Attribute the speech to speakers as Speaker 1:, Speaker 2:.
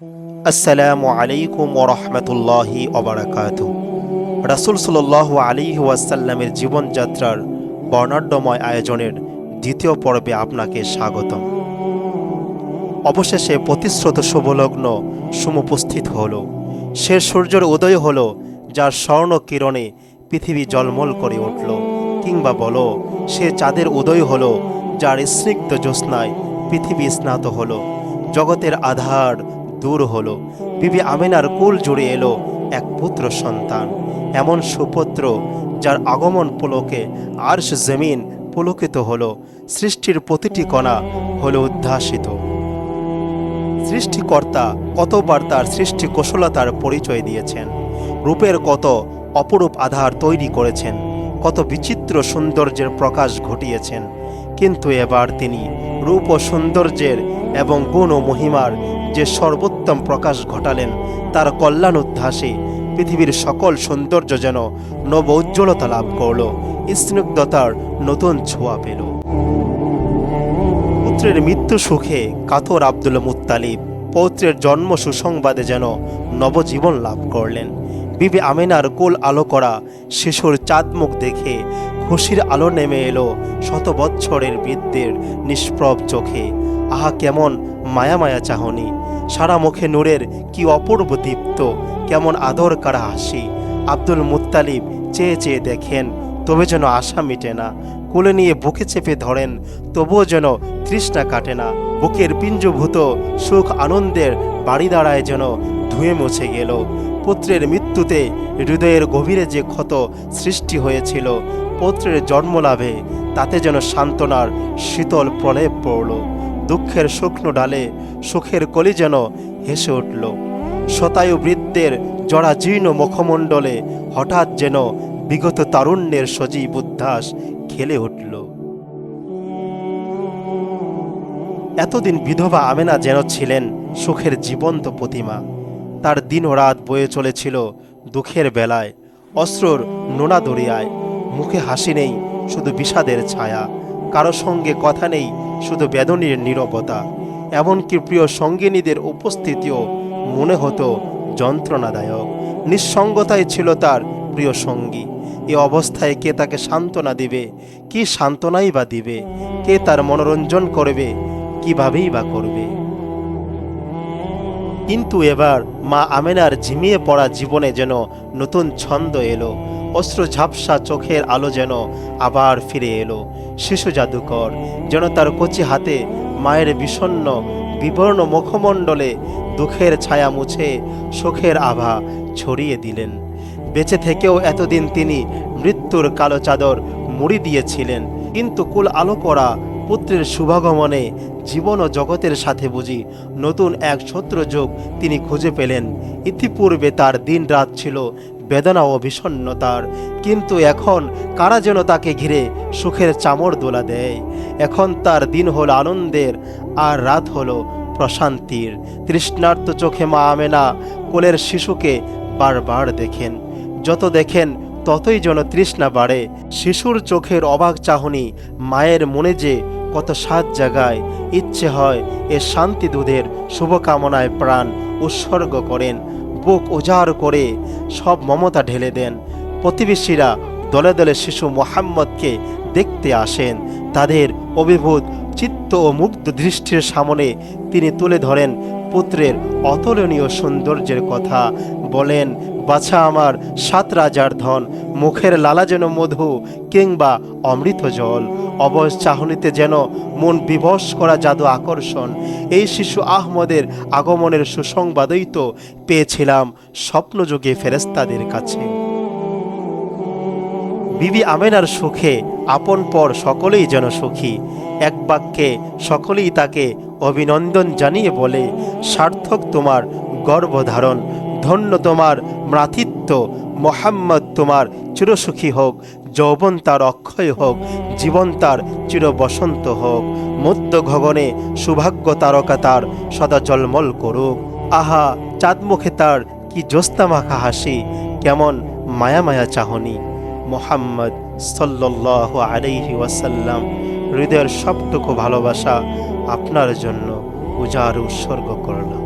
Speaker 1: আসসালামু আলাইকুম ওরহমতুল্লাহি অবরাকাত রাসুল সাল্লাহ আলী ওয়াসাল্লামের জীবনযাত্রার বর্ণাঢ্যময় আয়োজনের দ্বিতীয় পর্বে আপনাকে স্বাগতম। অবশেষে প্রতিশ্রুত শুভলগ্ন সমুপস্থিত হল। সে সূর্যের উদয় হল, যার স্বর্ণ কিরণে পৃথিবী জলমল করে উঠল, কিংবা বলো, সে চাঁদের উদয় হল, যার স্নিগ্ধ জ্যোৎস্নায় পৃথিবী স্নাত হলো, জগতের আধার দূর হলো। বিবি আমেনার কুল জুড়ে এলো এক পুত্র সন্তান। এমন সুপুত্র যার আগমন পুলকে আরশ জমিন পুলকিত হলো। সৃষ্টির প্রতিটি কণা হলো উদ্ভাসিত। সৃষ্টিকর্তা কতবার তার সৃষ্টি কুশলতার পরিচয় দিয়েছেন। রূপের কত অপরূপ আধার তৈরি করেছেন। কত বিচিত্র সৌন্দর্যের প্রকাশ ঘটিয়েছেন। কিন্তু এবার তিনি রূপ ও সৌন্দর্যের এবং গুণ ও মহিমার যে সর্বোত্তম প্রকাশ ঘটালেন, তার কল্যাণ উদ্ধাসে পৃথিবীর সকল সৌন্দর্য যেন নব উজ্জ্বলতা লাভ করল, স্নিগ্ধতার নতুন ছোঁয়া পেল। পুত্রের মৃত্যু সুখে কাতর আব্দুল মুত্তালিব পৌত্রের জন্ম সুসংবাদে যেন নবজীবন লাভ করলেন। বিবি আমেনার কোল আলো করা শিশুর চাঁদমুখ দেখে খুশির আলো নেমে এলো শত বৎসরের বৃদ্ধের নিষ্প্রভ চোখে। আহা কেমন মায়া মায়া চাহনি। সারা মুখে নূরের কি অপূর্ব দীপ্ত, কেমন আদর কারা হাসি। আব্দুল মুত্তালিব চেয়ে চেয়ে দেখেন, তবে যেন আশা মিটে না। কোলে নিয়ে বুকে চেপে ধরেন, তবুও যেন তৃষ্ণা কাটে না। বুকের পিঞ্জভূত সুখ আনন্দের বাড়ি দাঁড়ায় যেন ধুয়ে মুছে গেল। পুত্রের মৃত্যুতে হৃদয়ের গভীরে যে ক্ষত সৃষ্টি হয়েছিল, পুত্রের জন্মলাভে তাতে যেন সান্ত্বনার শীতল প্রলেপ পড়ল। দুঃখের শুকনো ডালে সুখের কলি যেন হেসে উঠল। শতায়ু বৃত্তের জড়া জীর্ণ মুখমণ্ডলে হঠাৎ যেন বিগত তারুণ্যের সজীব উদ্ধাস খেলে উঠল। এতদিন বিধবা আমেনা যেন ছিলেন সুখের জীবন্ত প্রতিমা। তার দিন ও রাত বয়ে চলেছিল দুঃখের বেলায় অস্ত্রর নোনা দরিয়ায়। মুখে হাসি নেই, শুধু বিষাদের ছায়া। কারও সঙ্গে কথা নেই শুধু বেদনীর নীরবতা, এমনকি প্রিয় সঙ্গিনীদের উপস্থিতিও মনে হতো যন্ত্রণাদায়ক। নিঃসঙ্গতাই ছিল তার প্রিয় সঙ্গী। এ অবস্থায় কে তাকে সান্ত্বনা দিবে, কি সান্ত্বনাই বা দিবে, কে তার মনোরঞ্জন করবে, কিভাবেই বা করবে। কিন্তু এবার মা আমেনার ঝিমিয়ে পড়া জীবনে যেন নতুন ছন্দ এলো অস্ত্র ঝাপসা চোখের আলো যেন আবার ফিরে এলো। শিশু জাদুকর, যেন তার কচি হাতে মায়ের বিষণ্ন বিবর্ণ মুখমণ্ডলে দুঃখের ছায়া মুছে সুখের আভা ছড়িয়ে দিলেন। বেঁচে থেকেও এতদিন তিনি মৃত্যুর কালো চাদর মুড়ি দিয়েছিলেন। কিন্তু কুল আলো করা পুত্রের শুভাগমনে জীবন ও জগতের সাথে বুঝি নতুন এক ছত্রযোগ তিনি খুঁজে পেলেন। ইতিপূর্বে তার দিন রাত ছিল বেদনা ও বিষণ্নতার। কিন্তু এখন কারা যেন তাকে ঘিরে সুখের চামড় দোলা দেয়? এখন তার দিন হল আনন্দের, আর রাত হলো প্রশান্তির। তৃষ্ণার্ত চোখে মা আমেনা কোলের শিশুকে বারবার দেখেন। যত দেখেন, ততই যেন তৃষ্ণা বাড়ে। শিশুর চোখের অবাক চাহনি মায়ের মনে যে কত সাত জায়গায় ইচ্ছে হয় এ শান্তি দুধের শুভকামনায় প্রাণ উৎসর্গ করেন। বুক উজাড় করে সব মমতা ঢেলে দেন। প্রতিবেশীরা দলে দলে শিশু মোহাম্মদকে দেখতে আসেন। তাদের অভিভূত চিত্ত ও মুগ্ধ দৃষ্টির সামনে তিনি তুলে ধরেন পুত্রের অতুলনীয় সৌন্দর্যের কথা। বলেন, বাছা আমার সাত রাজার ধন, মুখের লালা যেন মধু কিংবা অমৃত জল। অবশ চাহনিতে যেন মন বিবশ করা জাদু আকর্ষণ। এই শিশু আহমদের আগমনের সুসংবাদই তো পেয়েছিলাম স্বপ্নযোগে ফেরেস্তাদের কাছে। বিবি আমেনার সুখে আপন পর সকলেই যেন সুখী। এক বাক্যে সকলেই তাকে অভিনন্দন জানিয়ে বলে, সার্থক তোমার গর্ভধারণ, ধন্য তোমার মাতৃত্ব, মোহাম্মদ তোমার চিরসুখী হোক। যৌবন তার অক্ষয় হোক, জীবন তার চির বসন্ত হোক। মধ্য গগনে সৌভাগ্য তারকা তার সদা জলমল করুক। আহা, চাঁদমুখে তার কি মাখা হাসি, কেমন মায়া মায়া চাহনি। মোহাম্মদ সাল্লাহ আলাইহি ওয়াসাল্লাম, হৃদয়ের সবটুকু ভালোবাসা আপনার জন্য উজাড় উৎসর্গ করলাম।